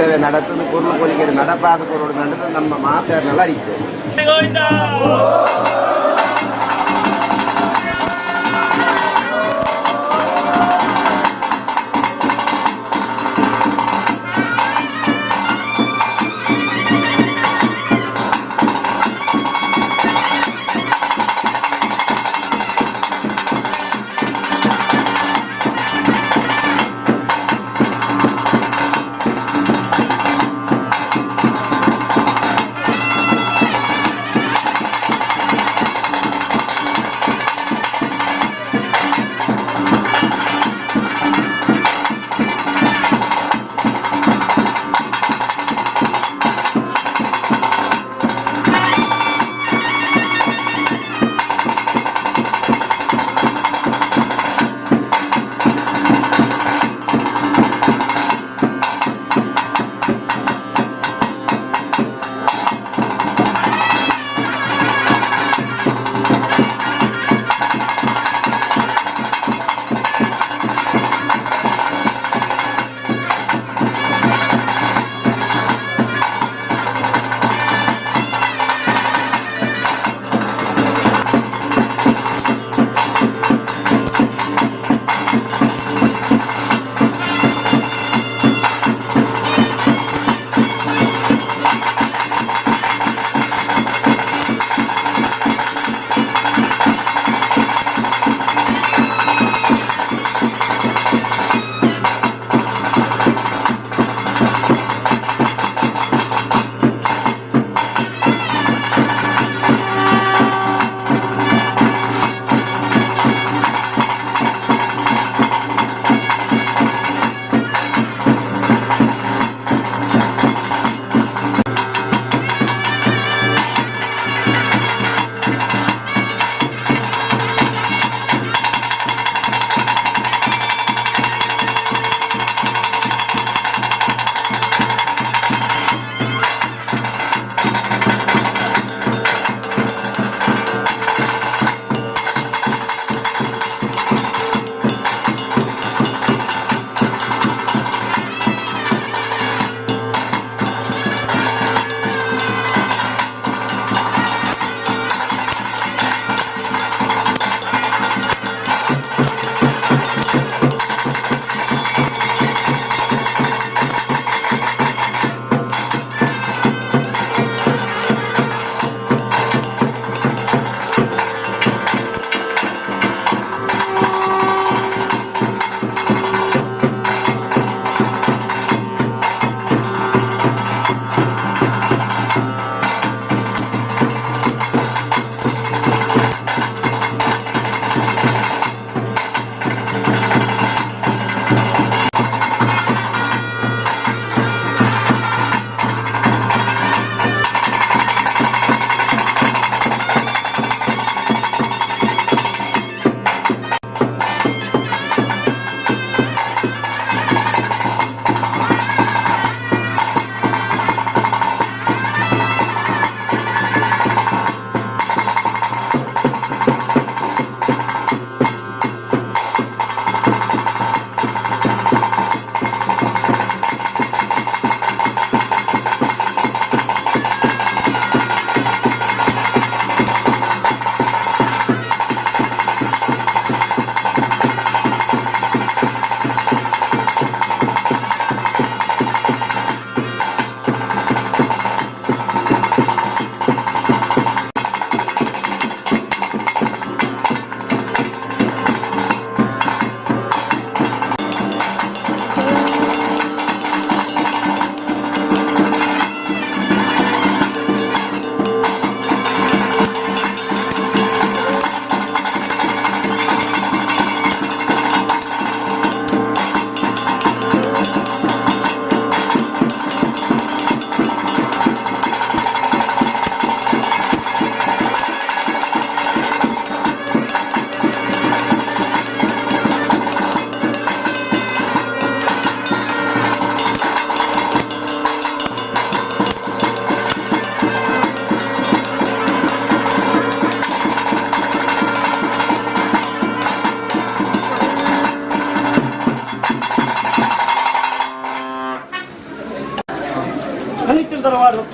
முடிப்பு சேவை நடத்துது பொருள் பொலிக்கிற நடப்பாத பொருள் நடந்து நம்ம மாத்தார்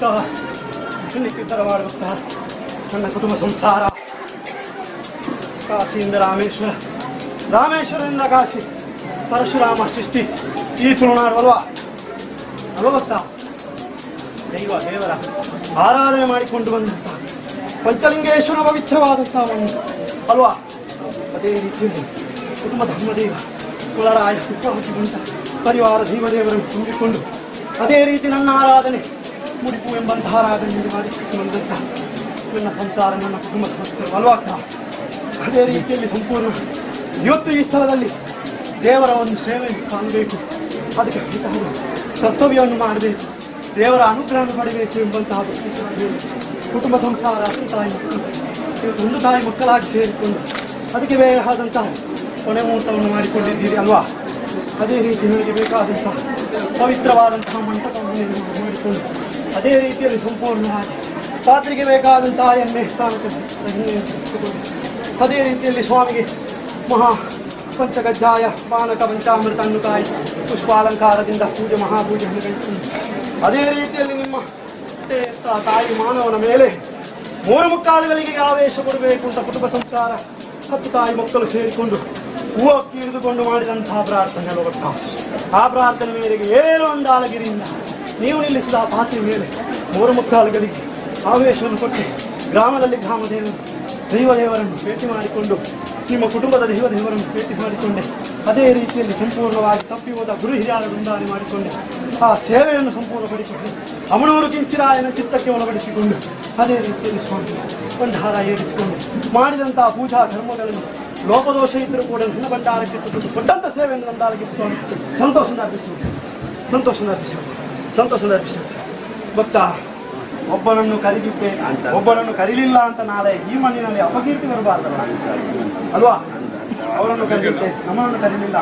ಸಹ ನಿಂತಿದ್ದರೆ ಮಾಡುತ್ತಾ ನನ್ನ ಕುಟುಂಬ ಸಂಸಾರ. ಕಾಶಿಯಿಂದ ರಾಮೇಶ್ವರ, ರಾಮೇಶ್ವರದಿಂದ ಕಾಶಿ, ಪರಶುರಾಮ ಸೃಷ್ಟಿ, ಈ ತುಳುನಾಡುವ ಅಲ್ವ? ದೈವ, ದೇವರ ಆರಾಧನೆ ಮಾಡಿಕೊಂಡು ಬಂದಂತಹ ಪಂಚಲಿಂಗೇಶ್ವರ ಪವಿತ್ರವಾದಂತಹ ಒಂದು ಅಲ್ವಾ? ಅದೇ ರೀತಿಯಲ್ಲಿ ಕುಟುಂಬ ಧರ್ಮದೇವ, ಕುಲರಾಯ ಸುಖ ಪರಿವಾರ ಜೀವದೇವರನ್ನು ತುಂಬಿಕೊಂಡು ಅದೇ ರೀತಿ ನನ್ನ ಆರಾಧನೆ ಮುಡಿಪು ಎಂಬಂತಹ ಆರಾಧನೆ ಮಾಡಿ ಬಂದಂತ. ನನ್ನ ಸಂಸಾರ ನನ್ನ ಕುಟುಂಬ ಸಂಸ್ಥೆ ಅಕ್ಕ? ಅದೇ ರೀತಿಯಲ್ಲಿ ಸಂಪೂರ್ಣ ಇವತ್ತು ಈ ಸ್ಥಳದಲ್ಲಿ ದೇವರ ಒಂದು ಸೇವೆ ಕಾಣಬೇಕು. ಅದಕ್ಕೆ ಕರ್ತವ್ಯವನ್ನು ಮಾಡಬೇಕು. ದೇವರ ಅನುಗ್ರಹವನ್ನು ಪಡೆಯಬೇಕು ಎಂಬಂತಹ ಕುಟುಂಬ, ಸಂಸಾರ ತಾಯಿ ಮಕ್ಕಳು ಇವತ್ತು ಒಂದು ತಾಯಿ ಮಕ್ಕಳಾಗಿ ಸೇರಿಕೊಂಡು ಅದಕ್ಕೆ ಬೇಕಾದಂತಹ ಕೊನೆ ಮುಹೂರ್ತವನ್ನು ಮಾಡಿಕೊಂಡಿದ್ದೀರಿ ಅಲ್ವಾ? ಅದೇ ರೀತಿ ನನಗೆ ಬೇಕಾದಂತಹ ಪವಿತ್ರವಾದಂತಹ ಮಂಟಪವನ್ನು ಮಾಡಿಕೊಂಡು ಅದೇ ರೀತಿಯಲ್ಲಿ ಸಂಪೂರ್ಣ ಪಾತ್ರಿಗೆ ಬೇಕಾದಂತಹ ಎಣ್ಣೆ ಅದೇ ರೀತಿಯಲ್ಲಿ ಸ್ವಾಮಿಗೆ ಮಹಾ ಪಂಚಗಜ್ಜಾಯ ಪಾನಕ ಪಂಚಾಮೃತ ಅನ್ನುಕಾಯಿ ಪುಷ್ಪಾಲಂಕಾರದಿಂದ ಪೂಜೆ ಮಹಾಪೂಜೆಯನ್ನು ಅದೇ ರೀತಿಯಲ್ಲಿ ನಿಮ್ಮ ತಾಯಿ ಮಾನವನ ಮೇಲೆ ಮೂರು ಮುಕ್ಕಾಲುಗಳಿಗೆ ಆವೇಶ ಕೊಡಬೇಕು ಅಂತ ಕುಟುಂಬ ಸಂಸ್ಕಾರ ಹತ್ತು ತಾಯಿ ಮಕ್ಕಳು ಸೇರಿಕೊಂಡು ಹೂವು ಹಿಡಿದುಕೊಂಡು ಮಾಡಿದಂತಹ ಪ್ರಾರ್ಥನೆ ಅಲ್ವಕ್ಕ? ಆ ಪ್ರಾರ್ಥನೆ ಮೇರೆಗೆ ಏನು ಅಂದಾಲಗಿರಿಯಿಂದ ನೀವು ನಿಲ್ಲಿಸಿದ ಆ ಪಾತ್ರೆ ಮೇಲೆ ಮೂರು ಮುಕ್ಕಾಲುಗಳಿಗೆ ಆವೇಶವನ್ನು ಕೊಟ್ಟು ಗ್ರಾಮದಲ್ಲಿ ಗ್ರಾಮದೇವರು ದೈವದೇವರನ್ನು ಭೇಟಿ ಮಾಡಿಕೊಂಡು ನಿಮ್ಮ ಕುಟುಂಬದ ದೈವದೇವರನ್ನು ಭೇಟಿ ಮಾಡಿಕೊಂಡೆ. ಅದೇ ರೀತಿಯಲ್ಲಿ ಸಂಪೂರ್ಣವಾಗಿ ತಪ್ಪಿ ಹೋದ ಗುರು ಹಿರಿಯರ ಮಾಡಿಕೊಂಡೆ. ಆ ಸೇವೆಯನ್ನು ಸಂಪೂರ್ಣಪಡಿಸಿಕೊಂಡು ಅಮಣೂರು ಕಿಂಚಿರಾಯನ ಚಿತ್ತಕ್ಕೆ ಒಳಪಡಿಸಿಕೊಂಡು ಅದೇ ರೀತಿಯಲ್ಲಿ ಸ್ವಾಮಿ ಭಂಡಾರ ಏರಿಸಿಕೊಂಡು ಮಾಡಿದಂತಹ ಪೂಜಾ ಧರ್ಮಗಳನ್ನು ಲೋಪದೋಷ ಇದ್ದರೂ ಕೂಡ ಭಂಡಾರಕ್ಕೆ ಕೊಟ್ಟಂಥ ಸೇವೆಯನ್ನು ಭಂಡಾರಕ್ಕೆ ಸ್ವಾಮಿ ಸಂತೋಷದ ಅರ್ಪಿಸುವುದು. ಸಂತೋಷದ ಅರ್ಪಿಸುವುದು. ಸಂತೋಷದಿಂದ ವಿಷಯ ಗೊತ್ತಾ ಒಬ್ಬನನ್ನು ಕರೆಯುತ್ತೆ ಅಂತ. ಒಬ್ಬನನ್ನು ಕರೀಲಿಲ್ಲ ಅಂತ ನಾಳೆ ಈ ಮಣ್ಣಿನಲ್ಲಿ ಅಪಕೀರ್ತಿ ಬರಬಾರ್ದಲ್ಲ ಅಲ್ವಾ ಅವರನ್ನು ಕರೆಯುತ್ತೆ ನಮ್ಮನ್ನು ಕರೀಲಿಲ್ಲ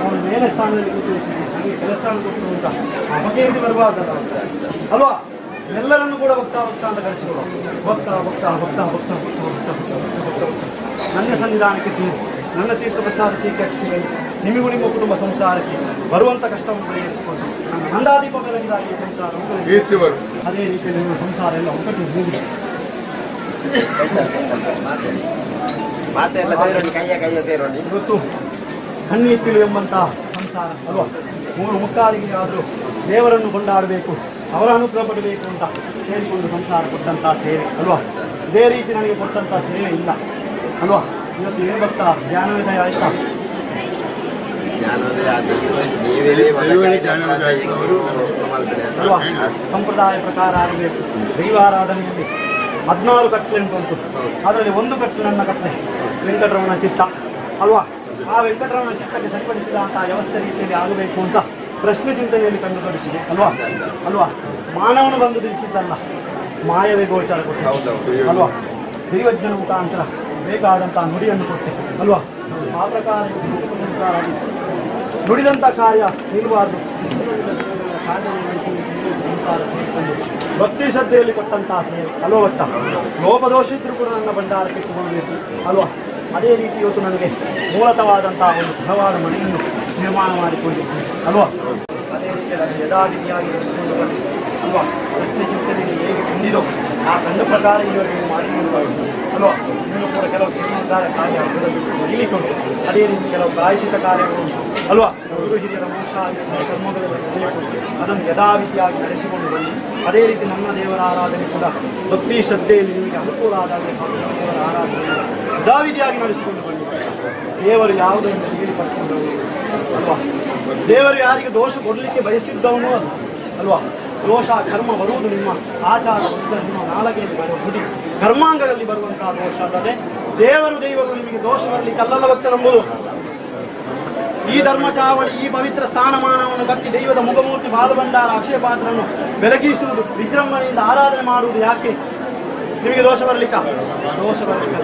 ಅವನು ಮೇಲೆ ಸ್ಥಾನದಲ್ಲಿ ಕೂತಿರಿಸಿದೆ ನನಗೆ ಕೆಲ ಸ್ಥಾನ ಕೊಟ್ಟರು ಅಂತ ಅಪಕೀರ್ತಿ ಬರಬಾರ್ದಲ್ಲ ಅಲ್ವಾ ಎಲ್ಲರನ್ನು ಕೂಡ ಹೋಗ್ತಾ ಹೋಗ್ತಾ ಅಂತ ಕರೆಸಿಕೊಳ್ಳೋ ಹೋಗ್ತಾ ಹೋಗ್ತಾ ಹೋಗ್ತಾ ಹೋಗ್ತಾ ಹೋಗ್ತಾ ಹೋಗ್ತಾ ಹೋಗ್ತಾ ನನ್ನ ಸನ್ನಿಧಾನಕ್ಕೆ ಸೇರಿ ನನ್ನ ತೀರ್ಥ ಪ್ರಸಾದ ಸ್ವೀಕರಿಸಿದೆ ನಿಮಗೂ ನಿಮ್ಮ ಕುಟುಂಬ ಸಂಸಾರಕ್ಕೆ ಬರುವಂಥ ಕಷ್ಟವನ್ನು ಪರಿಹರಿಸಿಕೊಂಡು ಸಂಸಾರವನ್ನು ಅದೇ ರೀತಿಯಲ್ಲಿ ಸಂಸಾರ ಎಲ್ಲ ಹೋಗಿದೆ ಇವತ್ತು ಕಣ್ಣೀಟ್ಟಿಲು ಎಂಬಂತಹ ಸಂಸಾರ ಅಲ್ವಾ? ಮೂರು ಮುಕ್ಕಾಲಿಗೆ ಆದರೂ ದೇವರನ್ನು ಕೊಂಡಾಡಬೇಕು ಅವರ ಅನುಗ್ರಹ ಪಡಬೇಕು ಅಂತ ಸೇರಿಕೊಂಡು ಸಂಸಾರ ಕೊಟ್ಟಂತಹ ಸೇವೆ ಅಲ್ವಾ? ಇದೇ ರೀತಿ ನನಗೆ ಕೊಟ್ಟಂತಹ ಸೇವೆ ಇಲ್ಲ ಅಲ್ವಾ? ಇವತ್ತು ಏನು ಬರ್ತಾ ಜ್ಞಾನೋದಯ ಆಯ್ತಾ ಜ್ಞಾನೋದಯ ನೀವೇ ಸಂಪ್ರದಾಯ ಪ್ರಕಾರ ಆಗಬೇಕು ದೈವಾರಾಧನೆಯಲ್ಲಿ ಹದಿನಾರು ಕಟ್ಲೆ ಅಂತ. ಉಂಟು ಅದರಲ್ಲಿ ಒಂದು ಕಟ್ಲೆ ನನ್ನ ಕಟ್ಲೆ ವೆಂಕಟರಮಣ ಚಿತ್ತ. ಅಲ್ವಾ? ಆ ವೆಂಕಟರಮಣ ಚಿತ್ತಕ್ಕೆ ಸರಿಪಡಿಸಿದಂತಹ ವ್ಯವಸ್ಥೆ ರೀತಿಯಲ್ಲಿ ಆಗಬೇಕು ಅಂತ ಪ್ರಶ್ನೆ ಚಿಂತನೆಯಲ್ಲಿ ಕಂಡುಪಡಿಸಿದೆ ಅಲ್ವಾ? ಅಲ್ವಾ? ಮಾನವನು ಬಂದು ತಿಳಿಸಿದ್ದಲ್ಲ. ಮಾಯವೇ ಗೋಚರ ಕೊಟ್ಟು. ಅಲ್ವಾ? ದೈವಜ್ಞನ ಮುಖಾಂತರ ಬೇಕಾದಂತಹ ನುಡಿಯನ್ನು ಕೊಟ್ಟೆ. ಅಲ್ವಾ? ಆ ಪ್ರಕಾರ ಇದು ಕುಟುಂಬ ಸಂಸಾರ ಆಗಿದೆ. ನುಡಿದಂಥ ಕಾರ್ಯ ನಿಲ್ಬಾರ್ದು ಭಕ್ತಿ ಶ್ರದ್ಧೆಯಲ್ಲಿ ಕೊಟ್ಟಂತಹ ಸೇವೆ ಅಲ್ವಾ ಭಕ್ತ ಲೋಪದೋಷ ಇದ್ರೂ ಕೂಡ ನನ್ನ ಭಂಡಾರಕ್ಕೆ ತಗೊಳ್ಬೇಕು ಅಲ್ವಾ? ಅದೇ ರೀತಿ ಇವತ್ತು ನನಗೆ ಮೂಲತವಾದಂತಹ ಒಂದು ಬಲವಾದ ಮನೆಯನ್ನು ನಿರ್ಮಾಣ ಮಾಡಿಕೊಂಡಿದ್ದೀನಿ. ಅಲ್ವಾ? ಅದೇ ರೀತಿಯಾಗಿ ಯದಾ ರೀತಿಯಾಗಿ. ಅಲ್ವಾ? ಪ್ರಶ್ನೆ ಚಿಂತನೆಯಲ್ಲಿ ಹೇಗೆ ಬಂದಿದೋ ಆ ಕಂಡ ಪ್ರಕಾರ ಇವರಿಗೆ ಬಂದಿದ್ದು. ಅಲ್ವಾ? ಇನ್ನು ಕೂಡ ಕೆಲವು ಜೀರ್ಣೋದ್ಧಾರ ಕಾರ್ಯ ಮುಗಿಲಿಕೊಂಡು ಅದೇ ರೀತಿ ಕೆಲವು ಪ್ರಾಯಶಿತ ಕಾರ್ಯಗಳು ಅಲ್ವಾ? ಗುರು ಹಿರಿಯರ ವಂಶಾದಿ ಕರ್ಮಗಳನ್ನು ಅದನ್ನು ಯಥಾವಿಧಿಯಾಗಿ ನಡೆಸಿಕೊಂಡು ಬಂದು, ಅದೇ ರೀತಿ ನಮ್ಮ ದೇವರ ಆರಾಧನೆ ಕೂಡ ಭಕ್ತಿ ಶ್ರದ್ಧೆಯಲ್ಲಿ ನಿಮಗೆ ಅನುಕೂಲ ಆದಾಗ ದೇವರ ಆರಾಧನೆ ಯಥಾವಿಧಿಯಾಗಿ ನಡೆಸಿಕೊಂಡು ಬನ್ನಿ ದೇವರು ಯಾವುದನ್ನು ಹೇಳಿ ಪಡ್ಕೊಂಡು ಅಲ್ವಾ? ದೇವರು ಯಾರಿಗೆ ದೋಷ ಕೊಡಲಿಕ್ಕೆ ಬಯಸಿದ್ದವನು ಅಲ್ವಾ? ದೋಷ, ಕರ್ಮ ಬರುವುದು ನಿಮ್ಮ ಆಚಾರ ನಿಮ್ಮ ನಾಲಗೆಯಲ್ಲಿ ಬರುವ ಗುಡಿ ಕರ್ಮಾಂಗದಲ್ಲಿ ಬರುವಂತಹ ದೋಷ ಅಲ್ಲದೆ ದೇವರು ದೈವಗಳು ನಿಮಗೆ ದೋಷ ಬರಲಿಕ್ಕೆ ಅಲ್ಲಲ್ಲ ಭಕ್ತ ನಂಬುದು. ಈ ಧರ್ಮ ಚಾವಳಿ, ಈ ಪವಿತ್ರ ಸ್ಥಾನಮಾನವನ್ನು ಕಟ್ಟಿ ದೈವದ ಮುಖಮೂರ್ತಿ ಬಾಲಭಂಡಾರ ಅಕ್ಷಯ ಪಾತ್ರವನ್ನು ಬೆಳಗಿಸುವುದು, ವಿಜೃಂಭಣೆಯಿಂದ ಆರಾಧನೆ ಮಾಡುವುದು ಯಾಕೆ? ನಿಮಗೆ ದೋಷ ಬರಲಿಕ್ಕ? ದೋಷ ಬರಲಿಕ್ಕ.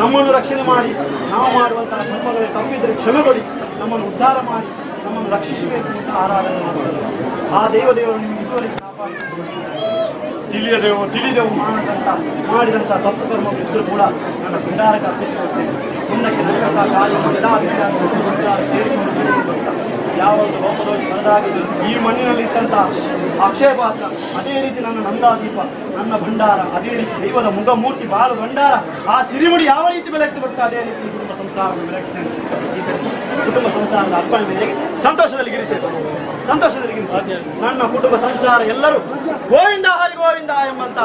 ನಮ್ಮನ್ನು ರಕ್ಷಣೆ ಮಾಡಿ, ನಾವು ಮಾಡುವಂತಹ ಕರ್ಮಗಳ ತಪ್ಪಿದ್ರೆ ಕ್ಷಮೆ ಕೊಡಿ. ನಮ್ಮನ್ನು ಉದ್ಧಾರ ಮಾಡಿ. ನಮ್ಮನ್ನು ರಕ್ಷಿಸಬೇಕು ಅಂತ ಆರಾಧನೆ ಮಾಡುವುದು ಆ ದೇವದೇವರು ನಿಮಗೆ ಇದುವರೆಗೆ ತಿಳಿಯದೆವು ತಿಳಿದೆವು. ಮಾಡಿದಂಥ ಮಾಡಿದಂಥ ತಪ್ಪು ಕರ್ಮ ಇದ್ದರೂ ಕೂಡ ನನ್ನ ಭಂಡಾರಕ್ಕೆ ಅರ್ಪಿಸಿಕೊಳ್ತೇನೆ ಮುಂದಕ್ಕೆ ನಡೆದಂಥ ಕಾಲ ಎಲ್ಲ ಸೇರಿಕೊಂಡು ಯಾವ ಒಂದು ಲೋಪದೋಷ ಬರದಾಗಿ ಈ ಮಣ್ಣಿನಲ್ಲಿ ಇದ್ದಂಥ ಅಕ್ಷಯ ಪಾತ್ರ ಅದೇ ರೀತಿ ನನ್ನ ನಂದಾದೀಪ ನನ್ನ ಭಂಡಾರ ಅದೇ ರೀತಿ ದೈವದ ಮುಗಮೂರ್ತಿ ಬಾಳು ಭಂಡಾರ ಆ ಸಿರಿಮುಡಿ ಯಾವ ರೀತಿ ಬೆಳಗ್ತಿ ಬರ್ತಾ ಅದೇ ರೀತಿ ಕುಟುಂಬ ಸಂಸಾರವನ್ನು ಬೆಳಗ್ತೇನೆ. ಕುಟುಂಬ ಸಂಸಾರದ ಅರ್ಪಣೆ ಸಂತೋಷದಲ್ಲಿ ಗಿರಿಸಿ ಸಂತೋಷದಲ್ಲಿ ಗಿರಿಸೆ ನನ್ನ ಕುಟುಂಬ ಸಂಸಾರ ಎಲ್ಲರೂ ಗೋವಿಂದ ಹರಿ ಗೋವಿಂದ ಎಂಬಂತ.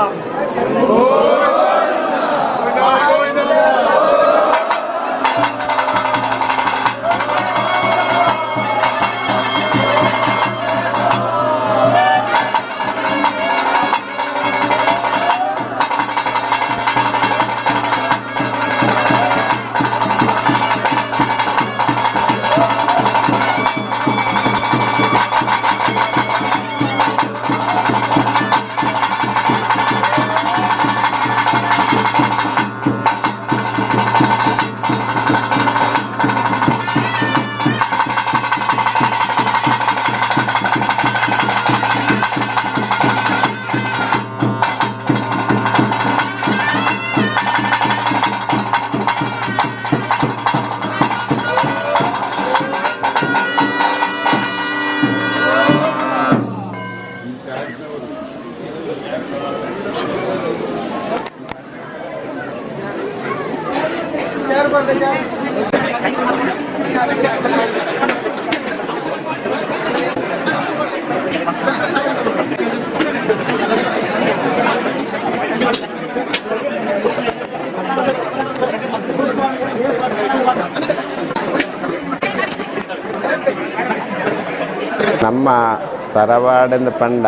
ನಮ್ಮ ಪಂಡ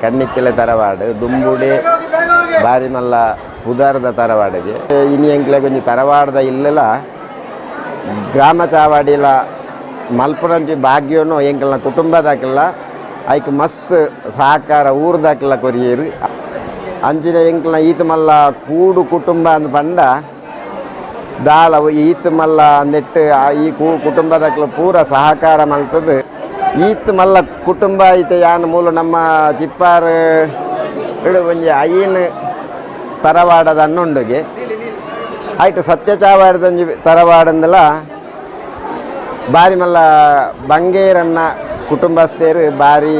ಕಣ್ಣಿಕ್ಕೆಲೆ ತರವಾಡ, ದುಂಬುಡಿ ಬಾರಿ ಮಲ್ಲ ಉದಾರದ ತರವಾಡಿಗೆ. ಇನಿ ಎಂಕ್ಲೆ ಕೊಂಚ ತರವಾಡದ ಇಲ್ಲೆಲ್ಲ ಗ್ರಾಮ ಚಾವಾಡಿಲ ಮಲ್ಪುರಂಚಿ ಭಾಗ್ಯನೂ ಎಂಕಲ್ನ ಕುಟುಂಬದಾಕಲ್ಲ, ಐಕ್ ಮಸ್ತ್ ಸಹಕಾರ ಊರ್ದಾಕಲ್ಲ ಕೊರಿಯರು. ಅಂಚಿನ ಎಂಕ್ಲ ಈತ ಮಲ್ಲ ಕೂಡು ಕುಟುಂಬ ಅಂದ್ ಪಂಡ ದಾಳ ಈತ ಮಲ್ಲ ನೆಟ್ಟು ಈ ಕೂ ಕುಟುಂಬದಕ್ಲ ಪೂರ ಸಹಕಾರ ಮಲ್ತದು. ಈತ್ ಮಲ್ಲ ಕುಟುಂಬ ಐತೆ, ಯಾನ್ ಮೂಲ ನಮ್ಮ ಚಿಪ್ಪಾರ್ ಒಂಜಿ ಐನ್ ತರವಾಡದ ಅನ್ನೊಂಡುಗೆ ಆಯ್ತು ಸತ್ಯ ತರವಾಡಂದಲ ಬಾರಿ ಮಲ್ಲ ಬಂಗೇರನ್ನ ಕುಟುಂಬಸ್ಥೇರು ಬಾರಿ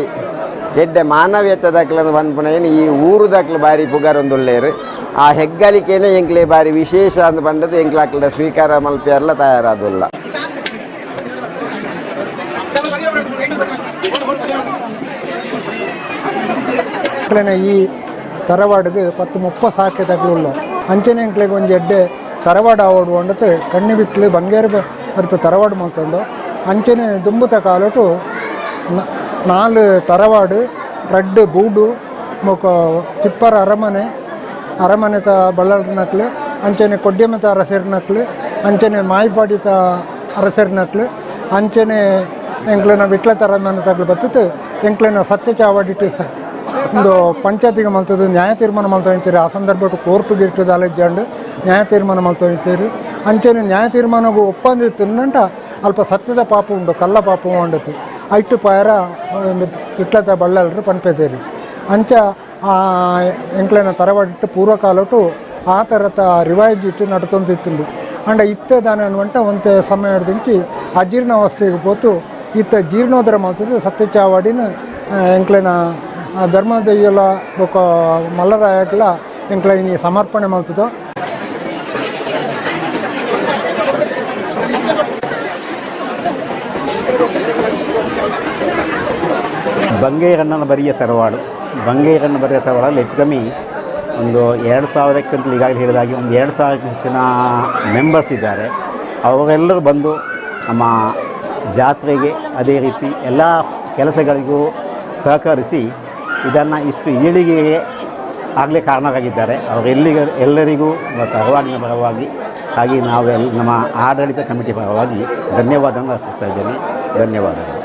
ಎಡ್ಡೆ ಮಾನವೀಯತೆ ದಾಖಲೆ ಬಂದ್ಪುಣೇನು ಈ ಊರು ದಾಖಲೆ ಬಾರಿ ಪುಗಾರೊಂದುಳ್ಳೇರು ಆ ಹೆಗ್ಗಳಿಕೆನೇ ಎಂಕ್ಲೆ ಬಾರಿ ವಿಶೇಷ ಅಂದು ಪಂಡದು ಎಂಕ್ಲಾಕ್ಲ ಸ್ವೀಕಾರ ಮಲ್ಪಿಯರ್ಲ ತಯಾರಾದುಲ್ಲ. ಎಂಕ್ಲೆನ ಈ ತರವಾಡಿಗೆ ಪತ್ತು ಮುಪ್ಪ ಸಾಕೆ ತಗಲುಲ್ಲ ಅಂಚನೆ ಎಂಕ್ಲೆಗೆ ಒಂದು ಎಡ್ಡೆ ತರವಾಡ ಆವಡು ಒಂಡತೆ ಕಣ್ಣಿ ಬಿಟ್ಲು ಬಂಗೇರು ಬರ್ತ ತರವಾಡು ಮಾಡ್ಕೊಂಡು ಅಂಚನೆ ದುಂಬುತ ಕಾಲಟು ನಾಲ್ ತರವಾಡು, ರಡ್ಡು ಬೂಡು ಮುಖ ಚಿಪ್ಪರ ಅರಮನೆ ಅರಮನೆ ತ ಬಳ್ಳಾರದ ನಕ್ಲು, ಅಂಚನೆ ಕೊಡ್ಯಮತ ಅರಸೇರ್ ನಕ್ಲು, ಅಂಚನೆ ಮಾಯಿಪಾಡಿ ತ ಅರಸೇರ್ ನಕ್ಲು, ಅಂಚನೆ ಎಂಕ್ಲೆನ ವಿಟ್ಲ ತರಮನೆ ತಗ್ಲು ಬತ್ತಿತ್ತು, ಎಂಕ್ಲೆನ ಸತ್ಯ ಚಾವಾಡಿಟ್ಟು ಒಂದು ಪಂಚಾಯತಿಗೆ ಮಲ್ತದ್ದು ನ್ಯಾಯ ತೀರ್ಮಾನ ಮಾಡ್ತಾ ಆ ಸಂದರ್ಭ ಕೋರ್ಟ್ಗೆ ಇರ್ತದೆ ಅಲೆಜ್ಜಾಂಡು ನ್ಯಾಯ ತೀರ್ಮಾನ ಮಾಡ್ತಾ ಇರ್ತೀರಿ ಅಂಚೆನೆ ನ್ಯಾಯ ತೀರ್ಮಾನಗೂ ಒಪ್ಪಂದ ತಿನ್ನಂಟ ಅಲ್ಪ ಸತ್ಯದ ಪಾಪ ಉಂಡು ಕಲ್ಲ ಪಾಪ ಉಂಡತಿ ಐಟು ಪಾಯರ, ಇಟ್ಲದ ಬಳ್ಳಲ್ರು ಪನ್ಪೇದೇರಿ ಅಂಚ ಎಂಕ್ಲೆನ ತರವಾಡಿಟ್ಟು ಪೂರ್ವಕಾಲಟು ಆ ಥರದ ರಿವೈಜ್ ಇಟ್ಟು ನಡ್ತೊಂದಿತ್ತುಂಡು ಅಂಡ ಇತ್ತೆ ದಾನ ಅನ್ನುವಂಟ ಒಂತೆ ಸಮಯ ಹಿಡ್ದಿಂಚಿ ಅಜೀರ್ಣಾವಸ್ಥೆಗೆ పోతూ ಇತ್ತ ಜೀರ್ಣೋದರ ಮಾಡ್ತದೆ ಸತ್ಯ ಚಾವಾಡಿನ ಎಂಕ್ಲೆನ ಧರ್ಮದಯ್ಯಲ ಬೊಕ ಮಲ್ಲರಾಯಕ್ಲ ಎಂಕ್ಲ ಇನಿ ಸಮರ್ಪಣೆ ಮಾಡ್ತದೋ ಬಂಗೈರಣ್ಣನ ಬರಿಯ ತರವಾಡು. ಬಂಗೈರಣ್ಣ ಬರಿಯ ತರವಾಡಲ್ಲಿ ಹೆಚ್ಚು ಕಮ್ಮಿ ಒಂದು ಎರಡು ಸಾವಿರಕ್ಕಿಂತ ಈಗಾಗಲೇ ಹೇಳಿದಾಗೆ ಒಂದು ಎರಡು ಸಾವಿರಕ್ಕಿಂತ ಹೆಚ್ಚಿನ ಮೆಂಬರ್ಸ್ ಇದ್ದಾರೆ. ಅವರೆಲ್ಲರೂ ಬಂದು ನಮ್ಮ ಜಾತ್ರೆಗೆ ಅದೇ ರೀತಿ ಎಲ್ಲ ಕೆಲಸಗಳಿಗೂ ಸಹಕರಿಸಿ ಇದನ್ನು ಇಷ್ಟು ಏಳಿಗೆಗೆ ಆಗಲೇ ಕಾರಣರಾಗಿದ್ದಾರೆ. ಅವರು ಎಲ್ಲಿಗೆ, ಎಲ್ಲರಿಗೂ ಅವಾರ್ಡಿನ ಪರವಾಗಿ ಹಾಗೆ ನಾವೆಲ್ಲ ನಮ್ಮ ಆಡಳಿತ ಕಮಿಟಿ ಪರವಾಗಿ ಧನ್ಯವಾದವನ್ನು ಅರ್ಪಿಸ್ತಾ ಇದ್ದೇನೆ. ಧನ್ಯವಾದಗಳು.